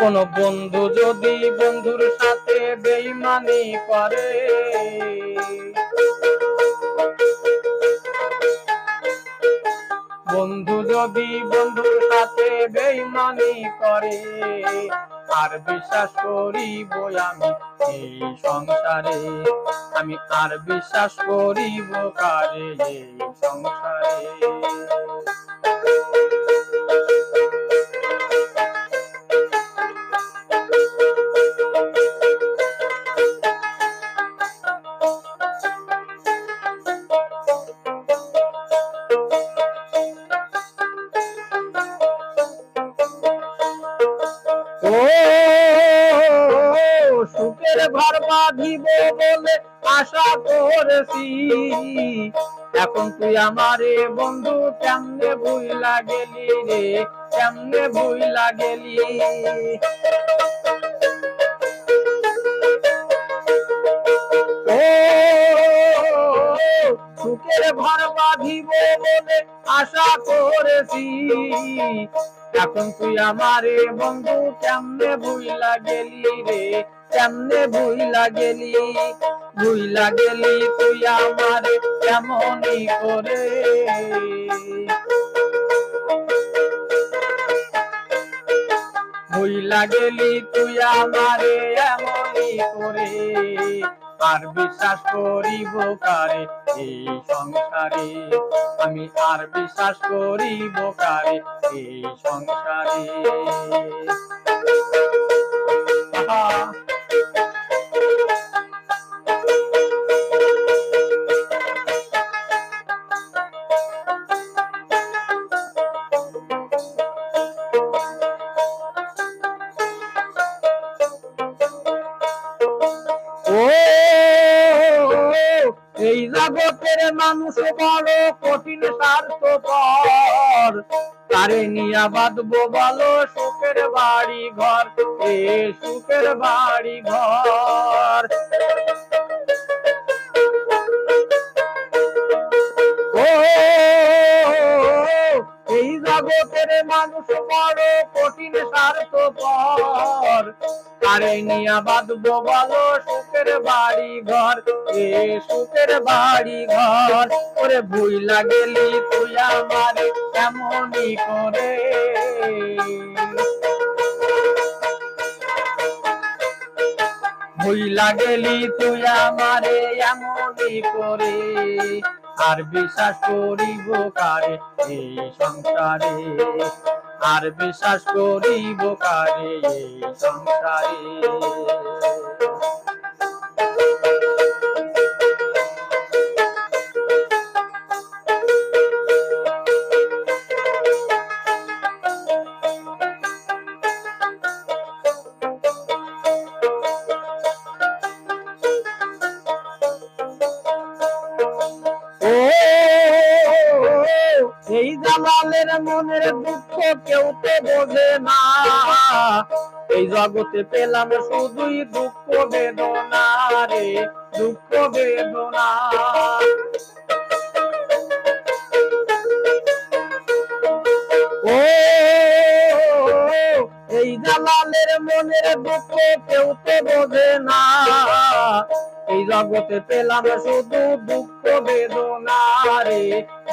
কোন বন্ধু যদি বন্ধুর সাথে বেইমানি করে? বন্ধু যদি বন্ধুর সাথে বেইমানি করে, আর বিশ্বাস করিব আমি এই সংসারে? আমি আর বিশ্বাস করিব কারে এই সংসারে? সুখের ঘর বাঁধিব বলে আশা করেছি। এখন তুই আমারে বন্ধু, কেমনে ভুই লাগেলি রে? কেমনে ভুই লাগেলি? ও, সুখের ঘর বাঁধিব বলে আশা করেছি। এখন তুই আমারে বন্ধু, কেমনে ভুই লাগেলি রে? কেমনে ভুই লাগেলি ভুই লাগেলি তুই আমারে কেমনই করে? ভুই লাগেলি তুই আমারে এমনই করে। আর বিশ্বাস করিব কারে এই সংসারে? আমি আর বিশ্বাস করিব কারে এই সংসারে? জগতের মানুষ বড় কঠিন স্বার্থপর। তারে নিয়া বাঁধবো বলো সুখের বাড়ি ঘর এ সুখের বাড়ি ঘর এই জগতের মানুষ বড় কঠিন স্বার্থপর। তারে নিয়া বাঁধবো বলো সুখের বাড়ি ঘর এ সুখের বাড়ি ঘর ওরে ভুই লাগেলি তুই আমারে, এমনই করে। ভুই লাগেলি তুই আমারে, এমনই করে। আর বিশ্বাস করিব কারে এই সংসারে? আর বিশ্বাস করিব কারে এই সংসারে? মনের দুঃখ কেউ তো বোঝে না এই জগতে পেলাম শুধুই দুঃখ বেদনা রে দুঃখ বেদনা ও এই জালালের মনের দুঃখ কেউ তো বোঝে না এই জগতে পেলাম শুধু দুঃখ বেদনা রে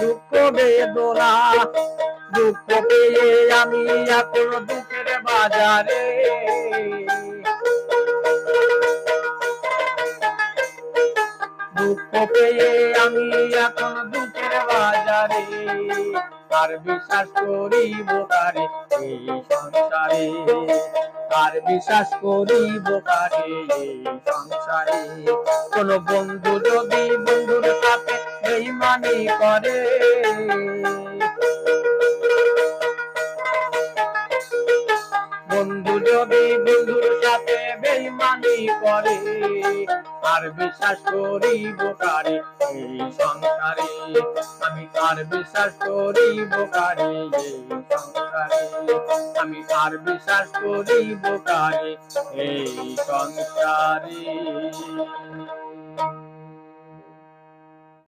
দুঃখ বেদনা দুঃখ পেয়ে আমি এখন দুঃখের বাজারে। দুঃখ পেয়ে আমি এখন দুঃখের বাজারে। আর বিশ্বাস করিব কারে এই সংসারে? আর বিশ্বাস করিব কারে এই সংসারে? কোন বন্ধু যদি বন্ধুর সাথে বেইমানি করে আর বিশ্বাস করিব কারে? এই সংসারে আমি আর বিশ্বাস করিব কারে? এই সংসারে আমি আর বিশ্বাস করিব কারে? এই সংসারে